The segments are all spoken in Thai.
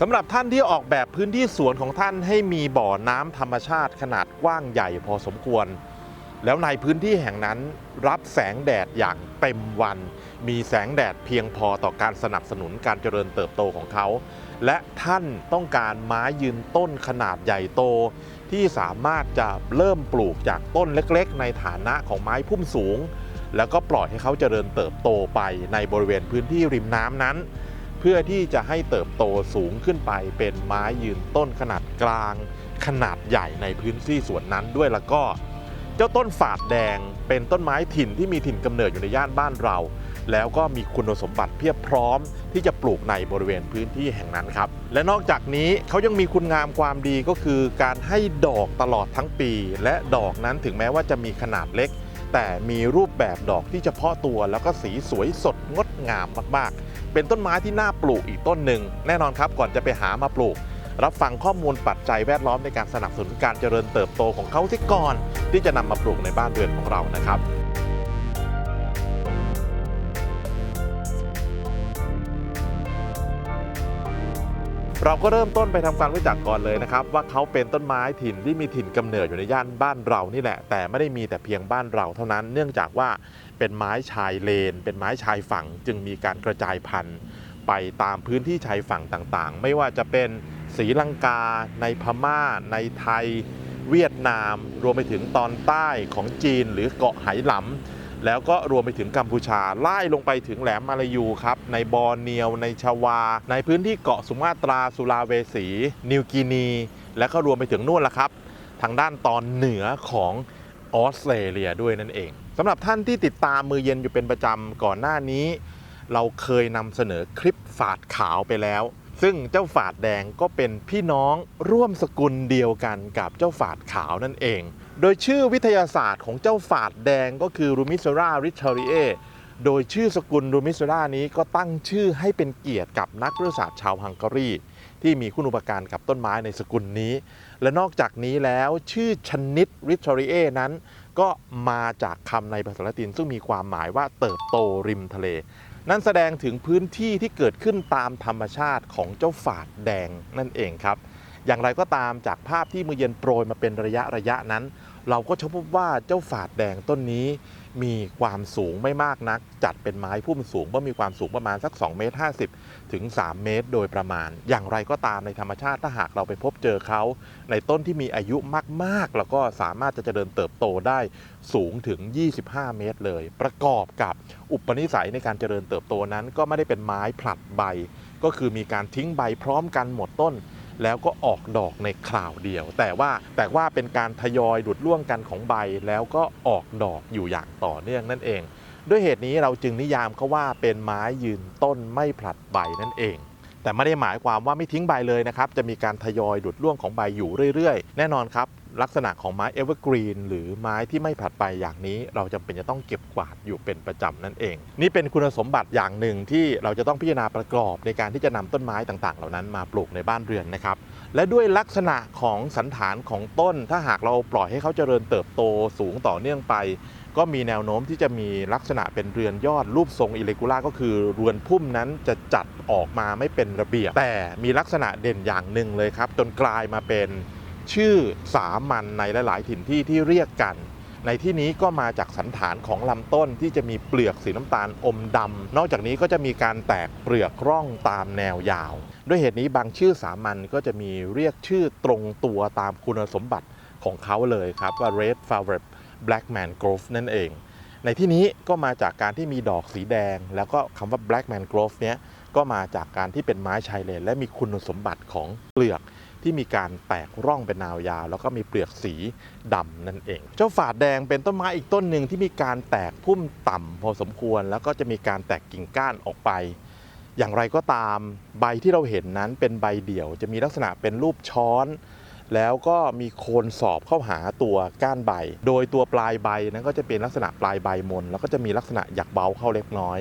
สำหรับท่านที่ออกแบบพื้นที่สวนของท่านให้มีบ่อน้ำธรรมชาติขนาดกว้างใหญ่พอสมควร แล้วในพื้นที่แห่งนั้นรับแสงแดดอย่างเต็มวัน มีแสงแดดเพียงพอต่อการสนับสนุนการเจริญเติบโตของเขา และท่านต้องการไม้ยืนต้นขนาดใหญ่โต ที่สามารถจะเริ่มปลูกจากต้นเล็กๆ ในฐานะของไม้พุ่มสูง แล้วก็ปล่อยให้เขาเจริญเติบโตไปในบริเวณพื้นที่ริมน้ำนั้น พื่อที่จะให้เติบโตสูงขึ้นไปเป็นไม้ยืนต้นขนาดกลาง ขนาดใหญ่ในพื้นที่ส่วนนั้นด้วยแล้วก็ เจ้าต้นฝาดแดงเป็นต้นไม้ถิ่นที่มีถิ่นกำเนิดอยู่ในย่านบ้านเรา แล้วก็มีคุณสมบัติเพียบพร้อมที่จะปลูกในบริเวณพื้นที่แห่งนั้นครับ และนอกจากนี้เขายังมีคุณงามความดีก็คือการให้ดอกตลอดทั้งปี และดอกนั้นถึงแม้ว่าจะมีขนาดเล็ก แต่มีรูปแบบดอกที่เฉพาะตัว แล้วก็สีสวยสดงดงามมากๆ เป็นต้นไม้ที่น่าปลูกอีกต้นหนึ่ง แน่นอนครับก่อนจะไปหามาปลูก รับฟังข้อมูลปัจจัยแวดล้อมในการสนับสนุนการเจริญเติบโตของเขาที่ก่อน ที่จะนำมาปลูกในบ้านเรือนของเรานะครับ เราก็เริ่มต้นไปทำความรู้จักก่อนเลยนะครับ ว่าเขาเป็นต้นไม้ถิ่นที่มีถิ่นกำเนิดอยู่ในย่านบ้านเรานี่แหละ แต่ไม่ได้มีแต่เพียงบ้านเราเท่านั้น เนื่องจากว่าเป็นไม้ชายเลน เป็นไม้ชายฝั่ง จึงมีการกระจายพันธุ์ ไปตามพื้นที่ชายฝั่งต่างๆ ไม่ว่าจะเป็นศรีลังกา ในพม่า ในไทย เวียดนาม รวมไปถึงตอนใต้ของจีนหรือเกาะไหหลำ แล้วก็รวมไปถึงกัมพูชาไล่ลงไปถึงแหลมมาลายูครับในบอร์เนียวในชวา ในพื้นที่เกาะสุมาตราสุลาเวสี นิวกินี และก็รวมไปถึงนู่นละครับ ทางด้านตอนเหนือของออสเตรเลียด้วยนั่นเองสำหรับท่านที่ติดตามมือเย็นอยู่เป็นประจำก่อนหน้านี้ เราเคยนำเสนอคลิปฝาดขาวไปแล้ว ซึ่งเจ้าฝาดแดงก็เป็นพี่น้องร่วมสกุลเดียวกันกับเจ้าฝาดขาวนั่นเอง โดยชื่อวิทยาศาสตร์ของเจ้าฝาดแดงก็คือรูมิ s ราริชาริเอโดยชื่อสกุลรูมิ s รานี้ก็ตั้งชื่อให้เป็นเกียรติกับนักวิทยาศาสตร์ชาวฮังการี ที่มีคุณอุปการกับต้นไม้ในสกุลนี้ และนอกจากนี้แล้วชื่อชนิดริชาริเอนั้น ก็มาจากคำในภาษาละตินซึ่งมีความหมายว่าเติบโตริมทะเล นั่นแสดงถึงพื้นที่ที่เกิดขึ้นตามธรรมชาติของเจ้าฝาดแดงนั่นเองครับ อย่างไรก็ตามจากภาพที่มือเย็นโปรยมาเป็นระยะระยะนั้น เราก็พบว่าเจ้าฝาดแดงต้นนี้มีความสูงไม่มากนัก จัดเป็นไม้พุ่มสูงว่ามีความสูงประมาณสัก2เมตร50 ถึง 3 เมตร โดยประมาณ อย่างไรก็ตามในธรรมชาติถ้าหากเราไปพบเจอเขา ในต้นที่มีอายุมากๆ แล้วก็สามารถจะเจริญเติบโตได้สูงถึง 25 เมตรเลย ประกอบกับอุปนิสัยในการเจริญเติบโตนั้น ก็ไม่ได้เป็นไม้ผลัดใบ ก็คือมีการทิ้งใบพร้อมกันหมดต้น แล้วก็ออกดอกในคราวเดียว แต่ว่าแต่ว่าเป็นการทยอยดุดร่วงกันของใบแล้วก็ออกดอกอยู่อย่างต่อเนื่องนั่นเอง ด้วยเหตุนี้เราจึงนิยามเขาว่าเป็นไม้ยืนต้นไม่ผลัดใบนั่นเองแต่ไม่ได้หมายความว่าไม่ทิ้งใบเลยนะครับ จะมีการทยอยดุดร่วงของใบอยู่เรื่อย ๆ แน่นอนครับ ลักษณะของไม้เอเวอร์กรีนหรือไม้ที่ไม่ผลัดใบอย่างนี้ เราจำเป็นจะต้องเก็บกวาดอยู่เป็นประจำนั่นเอง นี่เป็นคุณสมบัติอย่างหนึ่งที่เราจะต้องพิจารณาประกอบในการที่จะนำต้นไม้ต่างๆ เหล่านั้นมาปลูกในบ้านเรือนนะครับและด้วยลักษณะของสันฐานของต้น ถ้าหากเราปล่อยให้เขาเจริญเติบโตสูงต่อเนื่องไป ก็มีแนวโน้มที่จะมีลักษณะเป็นเรือนยอดรูปทรงอิเลกูล่าก็คือเรือนพุ่มนั้นจะจัดออกมาไม่เป็นระเบียบ แต่มีลักษณะเด่นอย่างหนึ่งเลยครับ จนกลายมาเป็น ชื่อสามัญในหลาย ๆ ถิ่นที่ที่เรียกกัน ในที่นี้ก็มาจากสันฐานของลำต้นที่จะมีเปลือกสีน้ำตาลอมดำนอกจากนี้ก็จะมีการแตกเปลือกร่องตามแนวยาว ด้วยเหตุนี้บางชื่อสามัญก็จะมีเรียกชื่อตรงตัวตามคุณสมบัติของเขาเลยครับว่า red favorite black man grove นั่นเอง ในที่นี้ก็มาจากการที่มีดอกสีแดง แล้วก็คำว่า black man grove เนี้ยก็มาจากการที่เป็นไม้ชายเลน และมีคุณสมบัติของเปลือก ที่มีการแตกร่องเป็นแนาวยาว แล้วก็มีเปลือกสีดำนั่นเอง เจ้าฝาดแดงเป็นต้นไม้อีกต้นหนึ่งที่มีการแตกพุ่มต่ำพอสมควร แล้วก็จะมีการแตกกิ่งก้านออกไป อย่างไรก็ตามใบที่เราเห็นนั้นเป็นใบเดี่ยว จะมีลักษณะเป็นรูปช้อน แล้วก็มีโคนสอบเข้าหาตัวก้านใบ โดยตัวปลายใบนั้นก็จะเป็นลักษณะปลายใบมน แล้วก็จะมีลักษณะหยักเบาเข้าเล็กน้อย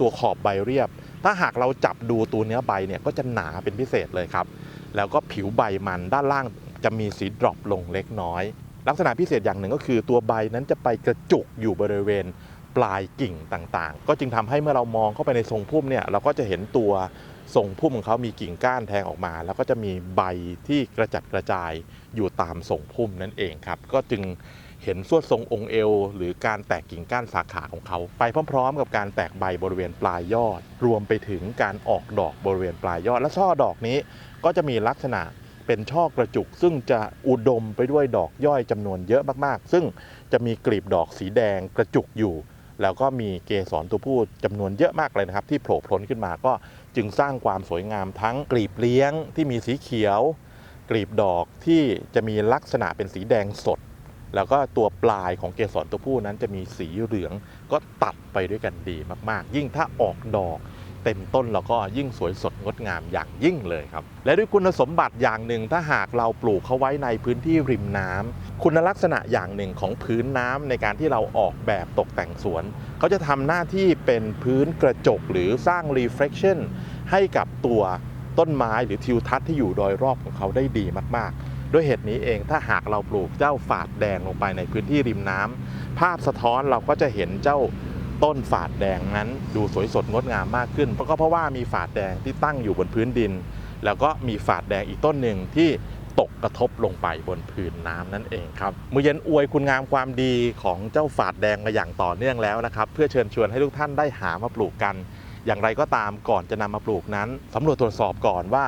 ตัวขอบใบเรียบ ถ้าหากเราจับดูตัวเนื้อใบเนี่ยก็จะหนาเป็นพิเศษเลยครับ แล้วก็ผิวใบมันด้านล่างจะมีสีดรอปลงเล็กน้อย ลักษณะพิเศษอย่างหนึ่งก็คือตัวใบนั้นจะไปกระจุกอยู่บริเวณปลายกิ่งต่างๆ ก็จึงทำให้เมื่อเรามองเข้าไปในทรงพุ่มเนี่ยเราก็จะเห็นตัวทรงพุ่มของเขามีกิ่งก้านแทงออกมา แล้วก็จะมีใบที่กระจัดกระจายอยู่ตามทรงพุ่มนั่นเองครับ ก็จึง เห็นสวดทรงองค์เอว หรือการแตกกิ่งก้านสาขาของเขา ไปพร้อมๆ กับการแตกใบบริเวณปลายยอด รวมไปถึงการออกดอกบริเวณปลายยอด และช่อดอกนี้ก็จะมีลักษณะเป็นช่อกระจุก ซึ่งจะอุดมไปด้วยดอกย่อยจำนวนเยอะมากๆ ซึ่งจะมีกลีบดอกสีแดงกระจุกอยู่ แล้วก็มีเกสรตัวผู้จำนวนเยอะมากเลยนะครับ ที่โผล่พ้นขึ้นมาก็จึงสร้างความสวยงามทั้งกลีบเลี้ยงที่มีสีเขียว กลีบดอกที่จะมีลักษณะเป็นสีแดงสด แล้วก็ตัวปลายของเกสรตัวผู้นั้นจะมีสีเหลืองก็ตัดไปด้วยกันดีมากๆ ยิ่งถ้าออกดอกเต็มต้นแล้วก็ยิ่งสวยสดงดงามอย่างยิ่งเลยครับ และด้วยคุณสมบัติอย่างหนึ่งถ้าหากเราปลูกเขาไว้ในพื้นที่ริมน้ำคุณลักษณะอย่างหนึ่งของพื้นน้ำในการที่เราออกแบบตกแต่งสวนเขาจะทำหน้าที่เป็นพื้นกระจกหรือสร้าง reflection ให้กับตัวต้นไม้หรือทิวทัศน์ที่อยู่โดยรอบของเขาได้ดีมากๆ ด้วยเหตุนี้เองถ้าหากเราปลูกเจ้าฝาดแดงลงไปในพื้นที่ริมน้ำภาพสะท้อนเราก็จะเห็นเจ้าต้นฝาดแดงนั้นดูสวยสดงดงามมากขึ้น เพราะก็เพราะว่ามีฝาดแดงที่ตั้งอยู่บนพื้นดิน แล้วก็มีฝาดแดงอีกต้นหนึ่งที่ตกกระทบลงไปบนพื้นน้ำนั่นเองครับมือเย็นอวยคุณงามความดีของเจ้าฝาดแดงมาอย่างต่อเนื่องแล้วนะครับ เพื่อเชิญชวนให้ทุกท่านได้หามาปลูกกัน อย่างไรก็ตามก่อนจะนำมาปลูกนั้นสำรวจตรวจสอบก่อนว่า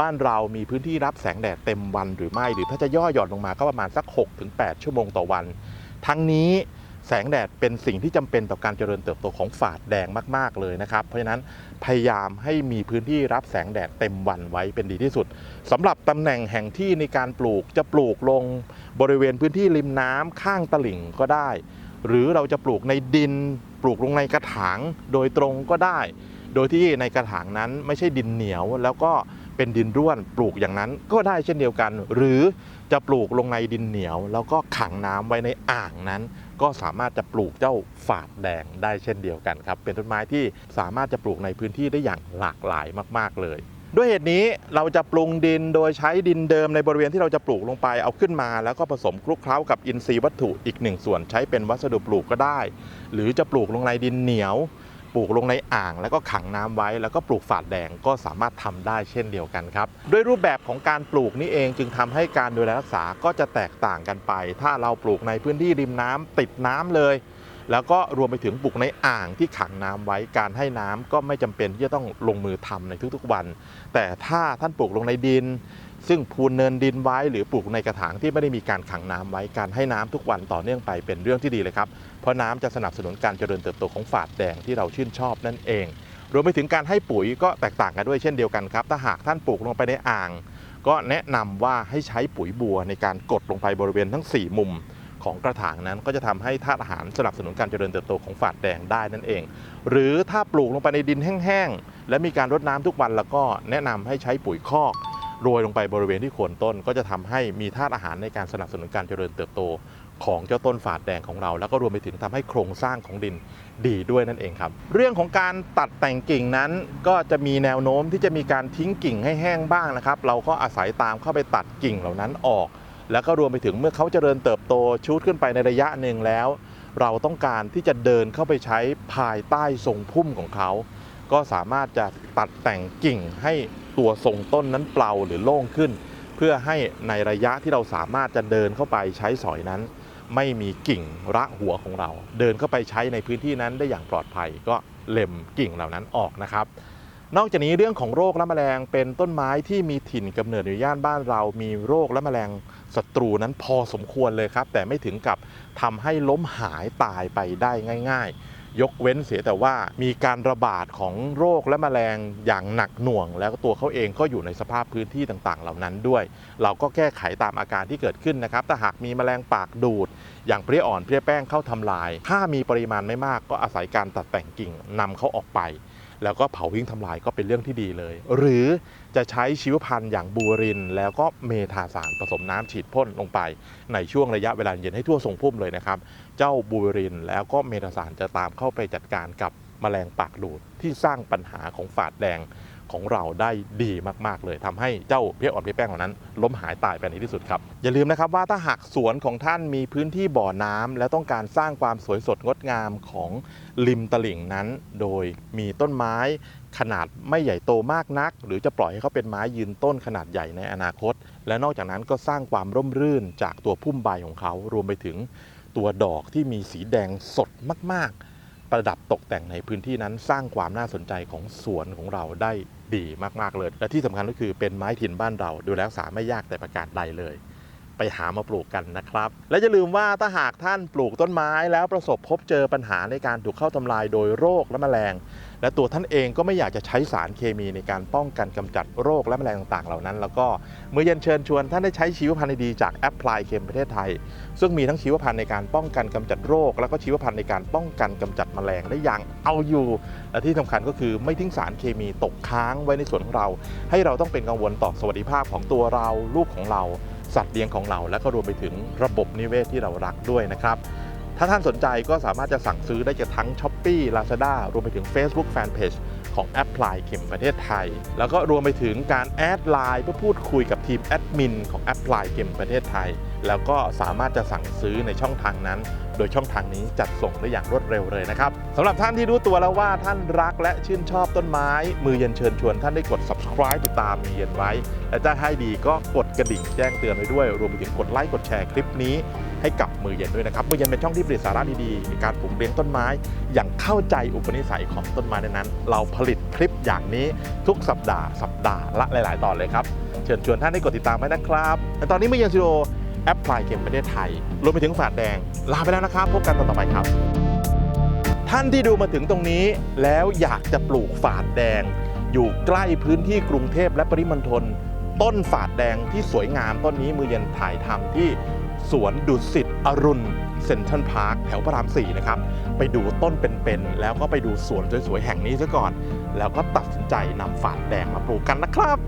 บ้านเรามีพื้นที่รับแสงแดดเต็มวันหรือไม่ หรือถ้าจะย่อหย่อนลงมาก็ประมาณสัก 6-8 ชั่วโมงต่อวัน ทั้งนี้แสงแดดเป็นสิ่งที่จำเป็นต่อการเจริญเติบโตของฝาดแดงมาก ๆ เลยนะครับ เพราะฉะนั้นพยายามให้มีพื้นที่รับแสงแดดเต็มวันไว้เป็นดีที่สุดสำหรับตำแหน่งแห่งที่ในการปลูกจะปลูกลงบริเวณพื้นที่ริมน้ำข้างตลิ่งก็ได้ หรือเราจะปลูกในดิน ปลูกลงในกระถางโดยตรงก็ได้ โดยที่ในกระถางนั้นไม่ใช่ดินเหนียวแล้วก็เป็นดินร่วนปลูกอย่างนั้นก็ได้เช่นเดียวกัน หรือจะปลูกลงในดินเหนียว แล้วก็ขังน้ำไว้ในอ่างนั้น ก็สามารถจะปลูกเจ้าฝาดแดงได้เช่นเดียวกันครับ เป็นต้นไม้ที่สามารถจะปลูกในพื้นที่ได้อย่างหลากหลายมาก ๆเลย ด้วยเหตุนี้เราจะปรุงดินโดยใช้ดินเดิมในบริเวณที่เราจะปลูกลงไปเอาขึ้นมา แล้วก็ผสมคลุกเคล้ากับอินทรีย์วัตถุอีกหนึ่งส่วนใช้เป็นวัสดุปลูกก็ได้ หรือจะปลูกลงในดินเหนียว ปลูกลงในอ่าง แล้วก็ขังน้ำไว้ แล้วก็ปลูกฝาดแดงก็สามารถทำได้เช่นเดียวกันครับด้วยรูปแบบของการปลูกนี่เองจึงทำให้การดูแลรักษาก็จะแตกต่างกันไป ถ้าเราปลูกในพื้นที่ริมน้ำติดน้ำเลย แล้วก็รวมไปถึงปลูกในอ่างที่ขังน้ำไว้การให้น้ำก็ไม่จำเป็นที่จะต้องลงมือทำในทุกๆวัน แต่ถ้าท่านปลูกลงในดิน ซึ่งพูนเนินดินไว้หรือปลูกในกระถางที่ไม่ได้มีการขังน้ำไว้การให้น้ำทุกวันต่อเนื่องไปเป็นเรื่องที่ดีเลยครับเพราะน้ำจะสนับสนุนการเจริญเติบโตของฝาดแดงที่เราชื่นชอบนั่นเอง รวมไปถึงการให้ปุ๋ยก็แตกต่างกันด้วยเช่นเดียวกันครับถ้าหากท่านปลูกลงไปในอ่าง ก็แนะนำว่าให้ใช้ปุ๋ยบัวในการกดลงไปบริเวณทั้ง 4 มุม ของกระถางนั้น ก็จะทำให้ธาตุอาหารสนับสนุนการเจริญเติบโตของฝาดแดงได้นั่นเอง หรือถ้าปลูกลงไปในดินแห้งๆและมีการรดน้ำทุกวันแล้วก็แนะนำให้ใช้ปุ๋ยคอกโรยลงไปบริเวณที่โคนต้น ก็จะทำให้มีธาตุอาหารในการสนับสนุนการเจริญเติบโตของเจ้าต้นฝาดแดงของเรา แล้วก็รวมไปถึงทำให้โครงสร้างของดินดีด้วยนั่นเองครับ เรื่องของการตัดแต่งกิ่งนั้น ก็จะมีแนวโน้มที่จะมีการทิ้งกิ่งให้แห้งบ้างนะครับ เราก็อาศัยตามเข้าไปตัดกิ่งเหล่านั้นออก แล้วก็รวมไปถึงเมื่อเขาเจริญเติบโตชูดขึ้นไปในระยะหนึ่งแล้ว เราต้องการที่จะเดินเข้าไปใช้ภายใต้ทรงพุ่มของเขา ก็สามารถจะตัดแต่งกิ่งให้ตัวทรงต้นนั้นเปล่าหรือโล่งขึ้น เพื่อให้ในระยะที่เราสามารถจะเดินเข้าไปใช้สอยนั้น ไม่มีกิ่งระหัวของเรา เดินเข้าไปใช้ในพื้นที่นั้นได้อย่างปลอดภัยก็เล็มกิ่งเหล่านั้นออกนะครับ นอกจากนี้เรื่องของโรคและแมลงเป็นต้นไม้ที่มีถิ่นกำเนิดอยู่ย่านบ้านเรา มีโรคและแมลงศัตรูนั้นพอสมควรเลยครับ แต่ไม่ถึงกับทำให้ล้มหายตายไปได้ง่าย ๆยกเว้นเสียแต่ว่ามีการระบาดของโรคและแมลงอย่างหนักหน่วง แล้วก็ตัวเขาเองก็อยู่ในสภาพพื้นที่ต่างๆ เหล่านั้นด้วย เราก็แก้ไขตามอาการที่เกิดขึ้นนะครับถ้าหากมีแมลงปากดูด อย่างเพลี้ยอ่อนเพลี้ยแป้งเข้าทำลาย ถ้ามีปริมาณไม่มากก็อาศัยการตัดแต่งกิ่งนำเขาออกไป แล้วก็เผาทิ้งทำลายก็เป็นเรื่องที่ดีเลย หรือจะใช้ชีวพันธุ์อย่างบูริน แล้วก็เมทาสารผสมน้ำฉีดพ่นลงไป ในช่วงระยะเวลาเย็นให้ทั่วทรงพุ่มเลยนะครับ เจ้าบูรินแล้วก็เมทาสารจะตามเข้าไปจัดการกับแมลงปากดูดที่สร้างปัญหาของฝาดแดง ของเราได้ดีมากๆ เลยทำให้เจ้าเพี้ยอ่อนเพี้ยแป้งเหล่านั้นล้มหายตายไปในที่สุดครับ อย่าลืมนะครับว่าถ้าหากสวนของท่านมีพื้นที่บ่อน้ำและต้องการสร้างความสวยสดงดงามของริมตลิ่งนั้น โดยมีต้นไม้ขนาดไม่ใหญ่โตมากนัก หรือจะปล่อยให้เขาเป็นไม้ยืนต้นขนาดใหญ่ในอนาคต และนอกจากนั้นก็สร้างความร่มรื่นจากตัวพุ่มใบของเขารวมไปถึงตัวดอกที่มีสีแดงสดมากๆ ประดับตกแต่งในพื้นที่นั้นสร้างความน่าสนใจของสวนของเราได้ดีมากๆเลย และที่สำคัญก็คือเป็นไม้ถิ่นบ้านเรา ดูแลรักษาไม่ยากแต่ประการใดเลย ไปหามาปลูกกันนะครับ และอย่าลืมว่าถ้าหากท่านปลูกต้นไม้แล้วประสบพบเจอปัญหาในการถูกเข้าทำลายโดยโรคและแมลง และตัวท่านเองก็ไม่อยากจะใช้สารเคมีในการป้องกันกำจัดโรคและแมลงต่างๆ เหล่านั้น แล้วก็เมื่อเย็นเชิญชวนท่านได้ใช้ชีวพันธุ์ดีจากแอปพลายเคมประเทศไทย ซึ่งมีทั้งชีวพันธุ์ในการป้องกันกำจัดโรค แล้วก็ชีวพันธุ์ในการป้องกันกำจัดแมลงได้อย่างเอาอยู่ และที่สำคัญก็คือไม่ทิ้งสารเคมีตกค้างไว้ในสวนของเรา ให้เราต้องเป็นกังวลต่อสวัสดิภาพของตัวเราลูกของเรา สัตว์เลี้ยงของเรา และก็รวมไปถึงระบบนิเวศที่เรารักด้วยนะครับ ถ้าท่านสนใจก็สามารถจะสั่งซื้อได้จากทั้ง s h อ p e e Lazada รวมไปถึง Facebook Fanpage ของแอปพลายเข็มประเทศไทย แล้วก็รวมไปถึงการแอดไลน์เพื่อพูดคุยกับทีมแอดมินของแอปพลายเข็มประเทศไทย แล้วก็สามารถจะสั่งซื้อในช่องทางนั้น โดยช่องทางนี้จัดส่งได้อย่างรวดเร็วเลยนะครับสำหรับท่านที่รู้ตัวแล้วว่าท่านรักและชื่นชอบต้นไม้ มือเย็นเชิญชวนท่านได้กด subscribe ติดตามมือเย็นไว้ และถ้าให้ดีก็กดกระดิ่งแจ้งเตือนไว้ด้วย รวมไปถึงกดไลค์กดแชร์คลิปนี้ให้กับมือเย็นด้วยนะครับ มือเย็นเป็นช่องที่ผลิตสาระดีๆในการปลูกเลี้ยงต้นไม้ อย่างเข้าใจอุปนิสัยของต้นไม้นั้น เราผลิตคลิปอย่างนี้ทุกสัปดาห์สัปดาห์ละหลาย ๆ ตอนเลยครับ เชิญชวนท่านได้กดติดตามไว้นะครับและตอนนี้มือเย็นสตูดิโอ แอปพลายเกมประเทศไทย รวมไปถึงฝาดแดง ลาไปแล้วนะครับพบกันตอนต่อไปครับ ท่านที่ดูมาถึงตรงนี้แล้วอยากจะปลูกฝาดแดง อยู่ใกล้พื้นที่กรุงเทพและปริมณฑลต้นฝาดแดงที่สวยงามต้นนี้มือเย็นถ่ายทำที่สวนดุสิตอรุณเซ็นทรัลพาร์คแถวพระรามสี่นะครับ ไปดูต้นเป็นๆ แล้วก็ไปดูสวนสวยๆ แห่งนี้ซะก่อน แล้วก็ตัดสินใจนำฝาดแดงมาปลูกกันนะครับ